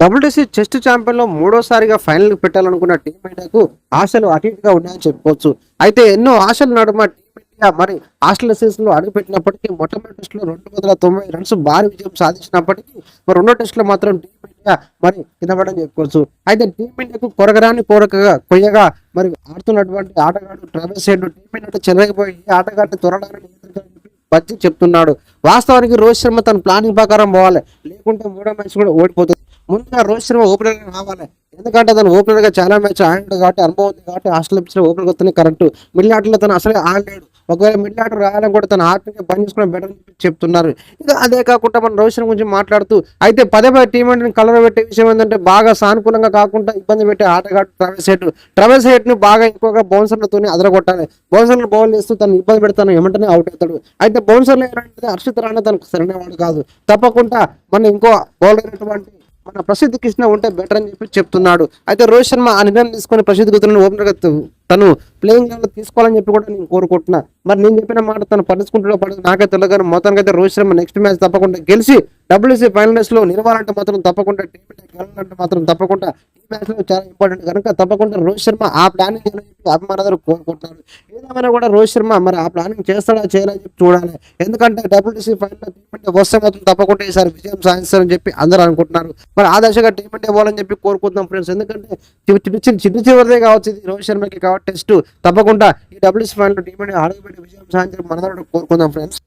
WTC test ఛాంపియన్లో మూడోసారిగా final పెట్టాలనుకున్న టీం ఇండియాకు ఆశలు అటు ఇటుగా ఉన్నాయని చెప్పుకోవచ్చు. అయితే ఎన్నో ఆశలు నడుమ టీమిండియా మరి ఆస్ట్రేలియా సీజన్లో అడుగుపెట్టినప్పటికీ మొట్టమొదటి టెస్ట్లో రెండు వందల తొంభై రన్స్ భారీ విజయం సాధించినప్పటికీ మరి రెండో టెస్ట్లో మాత్రం టీమిండియా మరి కింద చెప్పుకోవచ్చు. అయితే టీమిండియాకు కొరగరాని కోరకగా కొయ్యగా మరి ఆడుతున్నటువంటి ఆటగాడు ట్రావెల్స్ హెడ్ టీమిండియా చెలగిపోయి ఈ ఆటగాడిని త్వరడానికి నియంత్రించాలని చెప్తున్నాడు. వాస్తవానికి రోహిత్ శర్మ తన ప్లానింగ్ ప్రకారం పోవాలి. లేకుంటే మూడో మ్యాచ్ కూడా ఓడిపోతుంది. ముందుగా రోహిత్ శర్మ ఓపెనర్గా రావాలి. ఎందుకంటే తను ఓపెనర్గా చాలా మ్యాచ్ ఆడాడు కాబట్టి అనుభవం ఉంది కాబట్టి ఆస్ట్రేలియా పిచ్చిన ఓపెనర్ వస్తున్నాయి కరెక్ట్ మిడిల్ ఆటలో తను అసలే ఆడలేడు. ఒకవేళ మిడిల్ ఆట రాయాలని కూడా తన ఆటని బంద్ చేసుకోవడం బెటర్ అని చెప్తున్నారు. ఇంకా అదే కాకుండా మన రోహిత్ శర్మ గురించి మాట్లాడుతూ అయితే పదే పదే టీం కలర్ పెట్టే విషయం ఏంటంటే బాగా సానుకూలంగా కాకుండా ఇబ్బంది పెట్టే ఆటగాడు ట్రావెల్స్ హెడ్. ట్రావెల్స్ హెడ్ను బాగా ఎక్కువగా బౌన్సర్లతో అదరగొట్టాలి. బౌన్సర్లు బౌల్ చేస్తూ తను ఇబ్బంది పెడతాను ఏమంటనే అవుట్ అవుతాడు. అయితే బౌన్సర్లు ఏంటంటే హర్షిత్ రాణా తనకు సరైనవాడు కాదు. తప్పకుండా మన ఇంకో బౌలర్ అయినటువంటి మన ప్రసిద్ధి కృష్ణ ఉంటే బెటర్ అని చెప్పి చెప్తున్నాడు. అయితే రోహిత్ శర్మ ఆ నిర్ణయం తీసుకొని ప్రసిద్ధి గుర్తులను ఓపెనర్ తను ప్లేయింగ్లో తీసుకోవాలని చెప్పి కూడా నేను కోరుకుంటున్నా. మరి నేను చెప్పిన మాట తను పట్టించుకుంటాడో పడదు నాకే తెలియదు. మొత్తానికి అయితే రోహిత్ శర్మ నెక్స్ట్ మ్యాచ్ తప్పకుండా గెలిచి డబ్ల్యూసీ ఫైనల్స్లో నిలవాలంటే మాత్రం తప్పకుండా టీం గెలవాలంటే మాత్రం తప్పకుండా మ్యాచ్లో చాలా ఇంపార్టెంట్. కనుక తప్పకుండా రోహిత్ శర్మ ఆ ప్లానింగ్ చేయాలని అభిమానులు కోరుకుంటున్నారు. ఏదేమైనా కూడా రోహిత్ శర్మ మరి ఆ ప్లానింగ్ చేస్తాడా చేయాలని చెప్పి చూడాలి. ఎందుకంటే డబ్ల్యూటీసీ ఫైనల్ టీం ఇండియా వస్తే మాత్రం తప్పకుండా ఈసారి విజయం సాధిస్తారని చెప్పి అందరూ అనుకుంటున్నారు. మరి ఆ దశగా టీం ఇండియా పోవాలని చెప్పి కోరుకుంటున్నాం ఫ్రెండ్స్ ఎందుకంటే చిన్న చిన్న చిన్న చివరిదే కావచ్చు ఇది రోహిత్ శర్మకి. కాబట్టి టెస్ట్ తప్పకుండా ఈ డబ్ల్యూసీ ఫైనల్ టీం ఇండియా అడుగుపెట్టి విజయం సాధించడం మనందరం కోరుకుందాం ఫ్రెండ్స్